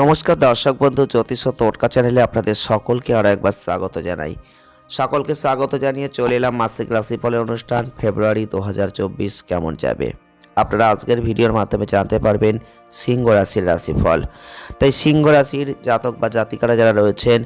নমস্কার দর্শক বন্ধু, জ্যোতিষ ও টোটকা চ্যানেলে আপনাদের সকলকে আরও একবার স্বাগত জানাই। সকলকে স্বাগত জানিয়ে চলে এলাম মাসিক রাশিফলের অনুষ্ঠান, ফেব্রুয়ারি দু হাজার চব্বিশ কেমন যাবে? আপনারা আজকের ভিডিওর মাধ্যমে জানতে পারবেন সিংহ রাশির রাশিফল। তাই সিংহ রাশির জাতক বা জাতিকারা যারা রয়েছেন,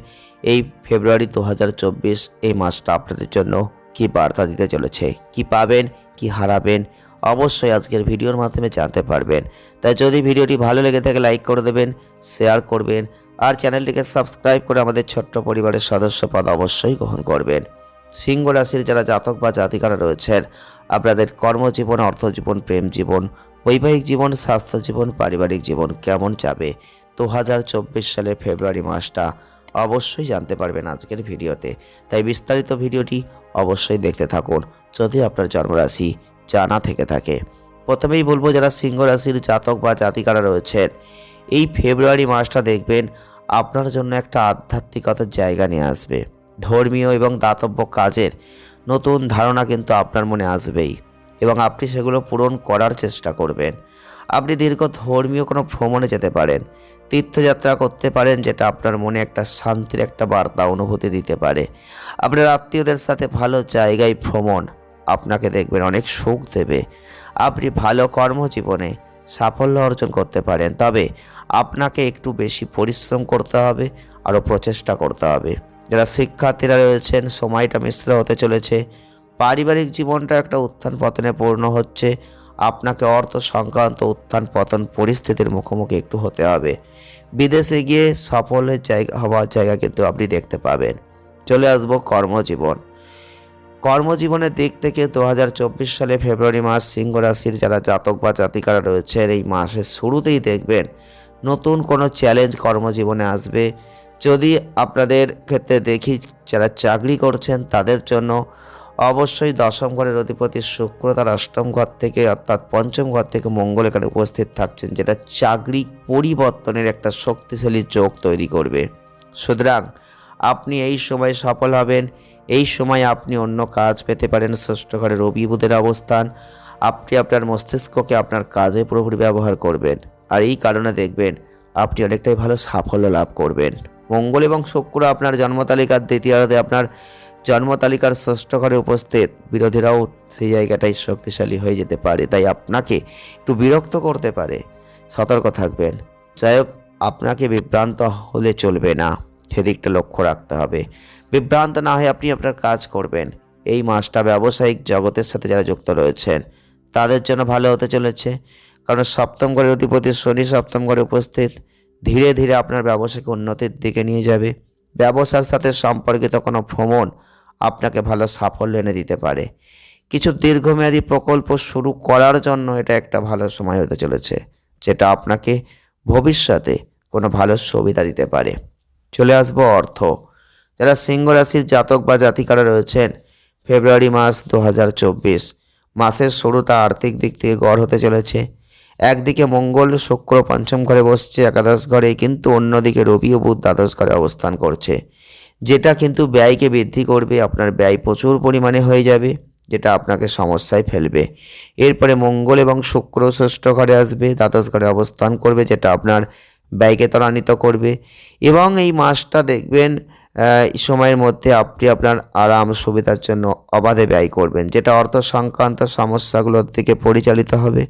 এই ফেব্রুয়ারি দু হাজার চব্বিশ এই মাসটা আপনাদের জন্য কি বার্তা দিতে চলেছে, কি পাবেন কি হারাবেন? অবশ্যই আজকের ভিডিওর মাধ্যমে জানতে পারবেন। তাই যদি ভিডিওটি ভালো লেগে থাকে, লাইক করে দেবেন, শেয়ার করবেন, আর চ্যানেলটিকে সাবস্ক্রাইব করে আমাদের ছোট্ট পরিবারের সদস্য পদ অবশ্যই গ্রহণ করবেন। সিংহ রাশির যারা জাতক বা জাতিকারা রয়েছেন, আপনাদের কর্মজীবন, অর্থজীবন, প্রেম জীবন, বৈবাহিক জীবন স্বাস্থ্য জীবন পারিবারিক জীবন কেমন যাবে? দু হাজার চব্বিশ সালের ফেব্রুয়ারি মাসটা অবশ্যই জানতে পারবেন আজকের ভিডিওতে। তাই বিস্তারিত ভিডিওটি অবশ্যই দেখতে থাকুন যদি আপনার জন্মরাশি জানা থেকে থাকে। প্রথমেই বলব যারা সিংহ রাশির জাতক বা জাতিকারা রয়েছেন, এই ফেব্রুয়ারি মাসটা দেখবেন আপনার জন্য একটা আধ্যাত্মিকতার জায়গা নিয়ে আসবে। ধর্মীয় এবং দাতব্য কাজের নতুন ধারণা কিন্তু আপনার মনে আসবেই এবং আপনি সেগুলো পূরণ করার চেষ্টা করবেন। আপনি দীর্ঘ ধর্মীয় কোনো ভ্রমণে যেতে পারেন, তীর্থযাত্রা করতে পারেন, যেটা আপনার মনে একটা শান্তির একটা বার্তা অনুভূতি দিতে পারে। আপনার আত্মীয়দের সাথে ভালো জায়গায় ভ্রমণ আপনাকে দেখবেন অনেক সুখ দেবে। আপনি ভালো কর্মজীবনে সাফল্য অর্জন করতে পারেন, তবে আপনাকে একটু বেশি পরিশ্রম করতে হবে, আরও প্রচেষ্টা করতে হবে। যারা শিক্ষার্থীরা রয়েছেন, সময়টা মিশ্র হতে চলেছে, পারিবারিক জীবনটা একটা উত্থান পতনে পূর্ণ হচ্ছে আপনাকে অর্থ সংক্রান্ত উত্থান পতন পরিস্থিতির মুখোমুখি একটু হতে হবে। বিদেশে গিয়ে সফলের জায়গা হওয়ার জায়গা কিন্তু আপনি দেখতে পাবেন। চলে আসব কর্মজীবন। কর্মজীবনের দিক থেকে দু হাজার চব্বিশ সালে ফেব্রুয়ারি মাস সিংহ রাশির যারা জাতক বা জাতিকারা রয়েছেন, এই মাসের শুরুতেই দেখবেন নতুন কোনো চ্যালেঞ্জ কর্মজীবনে আসবে। যদি আপনাদের ক্ষেত্রে দেখি যারা চাকরি করছেন, তাদের জন্য অবশ্যই দশম ঘরের অধিপতি শুক্র তার অষ্টম ঘর থেকে, অর্থাৎ পঞ্চম ঘর থেকে মঙ্গল এখানে উপস্থিত থাকছেন, যেটা চাকরি পরিবর্তনের একটা শক্তিশালী যোগ তৈরি করবে। সুতরাং আপনি এই সময় সফল হবেন, এই সময় আপনি অন্য কাজ পেতে পারেন, ষষ্ঠ ঘরে রবি বুধের অবস্থান, আপনি আপনার মস্তিষ্ককে আপনার কাজে পুরোপুরি ব্যবহার করবেন, আর এই কারণে দেখবেন আপনি অনেকটাই ভালো সাফল্য লাভ করবেন। মঙ্গল এবং শুক্র আপনার জন্মতালিকার দ্বিতীয়ার্ধে আপনার জন্মতালিকার ষষ্ঠ ঘরে উপস্থিত। বিরোধীরাও সেই জায়গাটাই শক্তিশালী হয়ে যেতে পারে, তাই আপনাকে একটু বিরক্ত করতে পারে। সতর্ক থাকবেন। যাই হোক, আপনাকে বিভ্রান্ত হলে চলবে না। সেদিকটা লক্ষ্য রাখতে হবে। বিভ্রান্ত না হয়ে আপনি আপনার কাজ করবেন। এই মাসটা ব্যবসায়িক জগতের সাথে যারা যুক্ত রয়েছেন, তাদের জন্য ভালো হতে চলেছে। কারণ সপ্তম ঘরের অধিপতি শনি সপ্তম ঘরে উপস্থিত, ধীরে ধীরে আপনার ব্যবসাকে উন্নতির দিকে নিয়ে যাবে। ব্যবসার সাথে সম্পর্কিত কোনো ভ্রমণ আপনাকে ভালো সাফল্য এনে দিতে পারে। কিছু দীর্ঘমেয়াদী প্রকল্প শুরু করার জন্য এটা একটা ভালো সময় হতে চলেছে, যেটা আপনাকে ভবিষ্যতে কোনো ভালো সুবিধা দিতে পারে। চলে আসব অর্থ। যারা সিংহ রাশির জাতক বা জাতিকারা রয়েছেন, ফেব্রুয়ারি মাস দু হাজার চব্বিশ, মাসের শুরুটা আর্থিক দিক থেকে গড় হতে চলেছে। একদিকে মঙ্গল, শুক্র, পঞ্চম ঘরে বসছে, একাদশ ঘরে কিন্তু অন্যদিকে রবি ও বুধ দ্বাদশ ঘরে অবস্থান করছে। যেটা কিন্তু ব্যয়কে বৃদ্ধি করবে, আপনার ব্যয় প্রচুর পরিমাণে হয়ে যাবে, যেটা আপনাকে সমস্যায় ফেলবে। এরপরে মঙ্গল এবং শুক্র ষষ্ঠ ঘরে আসবে, দ্বাদশ ঘরে অবস্থান করবে, যেটা আপনার ব্যয়কে ত্বরান্বিত করবে। এবং এই মাসটা দেখবেন সময়ের মধ্যে আপনি আপনার আরাম সুবিধার জন্য অবাধে ব্যয় করবেন, যেটা অর্থ সংক্রান্ত সমস্যাগুলোর দিকে পরিচালিত হবে।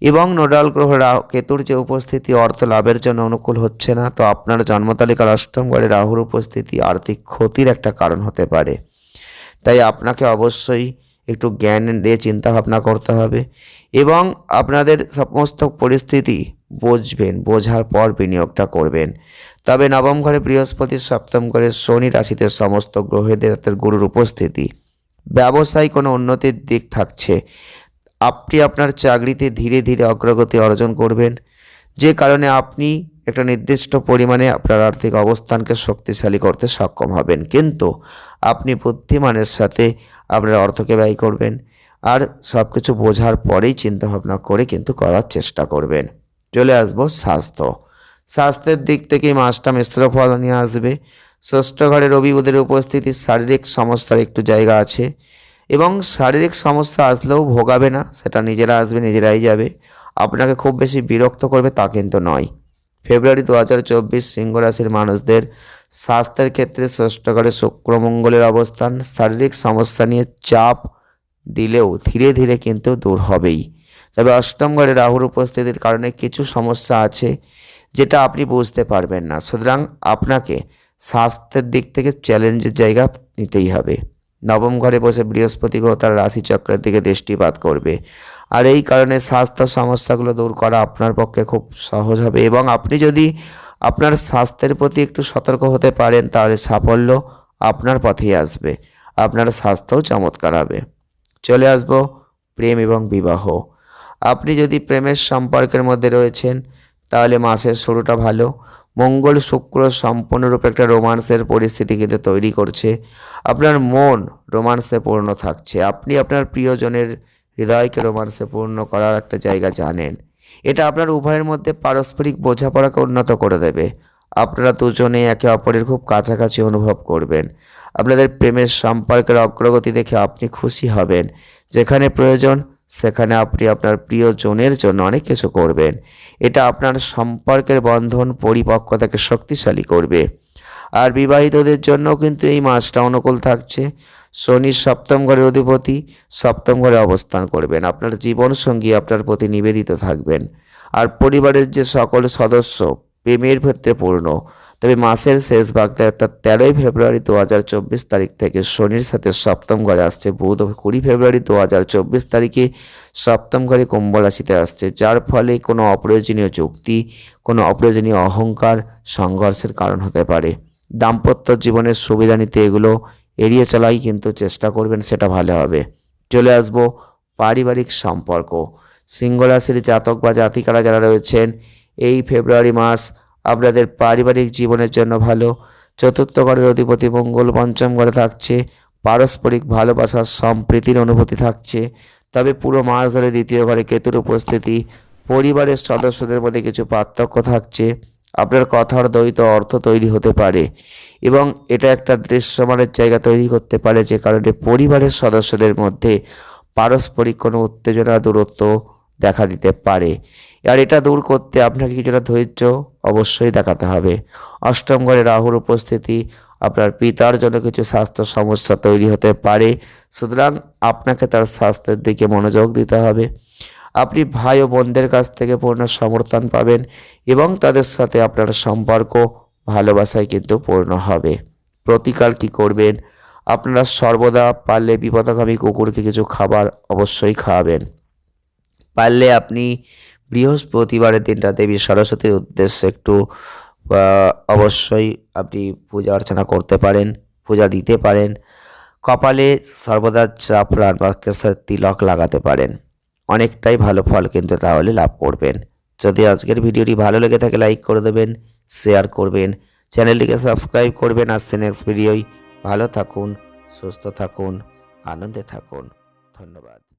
এবং নোডাল গ্রহ রাহু কেতুর যে উপস্থিতি অর্থ লাভের জন্য অনুকূল হচ্ছে না, তো আপনার জন্মতালিকার অষ্টম ঘরে রাহুর উপস্থিতি আর্থিক ক্ষতির একটা কারণ হতে পারে। তাই আপনাকে অবশ্যই একটু জ্ঞান দিয়ে চিন্তা ভাবনা করতে হবে। এবং আপনাদের সমস্ত পরিস্থিতি বুঝবেন, বোঝার পর বিনিয়োগটা করবেন। তবে নবম ঘরে বৃহস্পতি, সপ্তম ঘরে শনি রাশিতে সমস্ত গ্রহেদের তাদের গুরুর উপস্থিতি। ব্যবসায় কোনো উন্নতির দিক থাকছে। আপনি আপনার চাকরিতে ধীরে ধীরে অগ্রগতি অর্জন করবেন। যে কারণে আপনি একটা নির্দিষ্ট পরিমাণে আপনার আর্থিক অবস্থানকে শক্তিশালী করতে সক্ষম হবেন। কিন্তু আপনি বুদ্ধিমানের সাথে আপনার অর্থকে ব্যয় করবেন আর সব কিছু বোঝার পরেই চিন্তাভাবনা করে কিন্তু করার চেষ্টা করবেন। চলে আসব স্বাস্থ্য। স্বাস্থ্যের দিক থেকে মাসটা মিশ্র ফল নিয়ে আসবে। ষষ্ঠ ঘরে রবি বুধের উপস্থিতি, শারীরিক সমস্যার একটু জায়গা আছে এবং শারীরিক সমস্যা আসলেও ভোগাবে না, সেটা নিজেরা আসবে, নিজেরাই যাবে। আপনাকে খুব বেশি বিরক্ত করবে তা কিন্তু নয়। ফেব্রুয়ারি দু হাজার চব্বিশ সিংহ রাশির মানুষদের স্বাস্থ্যের ক্ষেত্রে ষষ্ঠ ঘরে শুক্রমঙ্গলের অবস্থান, শারীরিক সমস্যা নিয়ে চাপ দিলেও ধীরে ধীরে কিন্তু দূর হবেই। তবে অষ্টম ঘরে রাহুর উপস্থিতির কারণে কিছু সমস্যা আছে যেটা আপনি বুঝতে পারবেন না। সুতরাং আপনাকে স্বাস্থ্যের দিক থেকে চ্যালেঞ্জের জায়গা নিতেই হবে। নবম ঘরে বসে বৃহস্পতি গ্রহ তার রাশিচক্রের দিকে দৃষ্টিপাত করবে। আর এই কারণে স্বাস্থ্য সমস্যাগুলো দূর করা আপনার পক্ষে খুব সহজ হবে এবং আপনি যদি আপনার স্বাস্থ্যের প্রতি একটু সতর্ক হতে পারেন, তাহলে সাফল্য আপনার পথেই আসবে। আপনার স্বাস্থ্যও চমৎকার হবে। চলে আসব প্রেম এবং বিবাহ। আপনি যদি প্রেমের সম্পর্কের মধ্যে রয়েছেন, তাহলে মাসের শুরুটা ভালো। মঙ্গল শুক্র সম্পূর্ণরূপে একটা রোমান্সের পরিস্থিতি কিন্তু তৈরি করছে। আপনার মন রোমান্সে পূর্ণ থাকছে। আপনি আপনার প্রিয়জনের হৃদয়কে রোমান্সে পূর্ণ করার একটা জায়গা জানেন। এটা আপনার উভয়ের মধ্যে পারস্পরিক বোঝাপড়াকে উন্নত করে দেবে। আপনারা দুজনে একে অপরের খুব কাছাকাছি অনুভব করবেন। আপনাদের প্রেমের সম্পর্কের অগ্রগতি দেখে আপনি খুশি হবেন। যেখানে প্রয়োজন সেখানে আপনি আপনার প্রিয়জনের জন্য অনেক কিছু করবেন। এটা আপনার সম্পর্কের বন্ধন পরিপক্কতাকে শক্তিশালী করবে। আর বিবাহিতদের জন্য কিন্তু এই মাসটা অনুকূল থাকছে। শনি সপ্তম ঘরের অধিপতি সপ্তম ঘরে অবস্থান করবেন। আপনার জীবনসঙ্গী আপনার প্রতি নিবেদিত থাকবেন। আর পরিবারের যে সকল সদস্য, প্রেমের ক্ষেত্রে পূর্ণ। তবে মাসের শেষ ভাগতে অর্থাৎ তেরোই ফেব্রুয়ারি দু হাজার চব্বিশ তারিখ থেকে শনির সাথে সপ্তম ঘরে আসছে বুধ কুড়ি ফেব্রুয়ারি দু হাজার চব্বিশ তারিখে সপ্তম ঘরে কুম্ভ রাশিতে আসছে, যার ফলে কোনো অপ্রয়োজনীয় যুক্তি, কোনো অপ্রয়োজনীয় অহংকার সংঘর্ষের কারণ হতে পারে। দাম্পত্য জীবনের সুবিধা নিতে এগুলো এড়িয়ে চলাই কিন্তু চেষ্টা করবেন, সেটা ভালো হবে। চলে আসব পারিবারিক সম্পর্ক। সিংহ রাশির জাতক বা জাতিকারা যারা রয়েছেন, এই ফেব্রুয়ারি মাস আপনাদের পারিবারিক জীবনের জন্য ভালো। চতুর্থ ঘরের অধিপতি মঙ্গল পঞ্চম ঘরে থাকছে। পারস্পরিক ভালোবাসার সম্প্রীতির অনুভূতি থাকছে। তবে পুরো মাস ধরে দ্বিতীয় ঘরে কেতুর উপস্থিতি, পরিবারের সদস্যদের মধ্যে কিছু পার্থক্য থাকছে। আপনার কথার দ্বৈত অর্থ তৈরি হতে পারে এবং এটা একটা দৃশ্যমানের জায়গা তৈরি করতে পারে যে কারণে পরিবারের সদস্যদের মধ্যে পারস্পরিক কোনো উত্তেজনা, দূরত্ব দেখা দিতে পারে। আর এটা দূর করতে আপনাকে কিছুটা ধৈর্য অবশ্যই দেখাতে হবে। অষ্টম ঘরে রাহুর উপস্থিতি, আপনার পিতার জন্য কিছু স্বাস্থ্য সমস্যা তৈরি হতে পারে। সুতরাং আপনাকে তার স্বাস্থ্যের দিকে মনোযোগ দিতে হবে। আপনি ভাই ও বোনদের কাছ থেকে পূর্ণ সমর্থন পাবেন এবং তাদের সাথে আপনার সম্পর্ক ভালোবাসায় কিন্তু পূর্ণ হবে। প্রতিকার কি করবেন? আপনারা সর্বদা পারলে বিপদগামী কুকুরকে কিছু খাবার অবশ্যই খাওয়াবেন। পারলে আপনি বৃহস্পতিবারের দিনটা দেবী সরস্বতীর উদ্দেশ্যে একটু অবশ্যই আপনি পূজা অর্চনা করতে পারেন, পূজা দিতে পারেন। কপালে সর্বদা বা কেশর তিলক লাগাতে পারেন। অনেকটাই ভালো ফল কিন্তু তাহলে লাভ করবেন। যদি আজকের ভিডিওটি ভালো লেগে থাকে, লাইক করে দেবেন, শেয়ার করবেন। চ্যানেলটিকে সাবস্ক্রাইব করবেন। আসছে নেক্সট ভিডিওই ভালো থাকুন, সুস্থ থাকুন, আনন্দে থাকুন। ধন্যবাদ।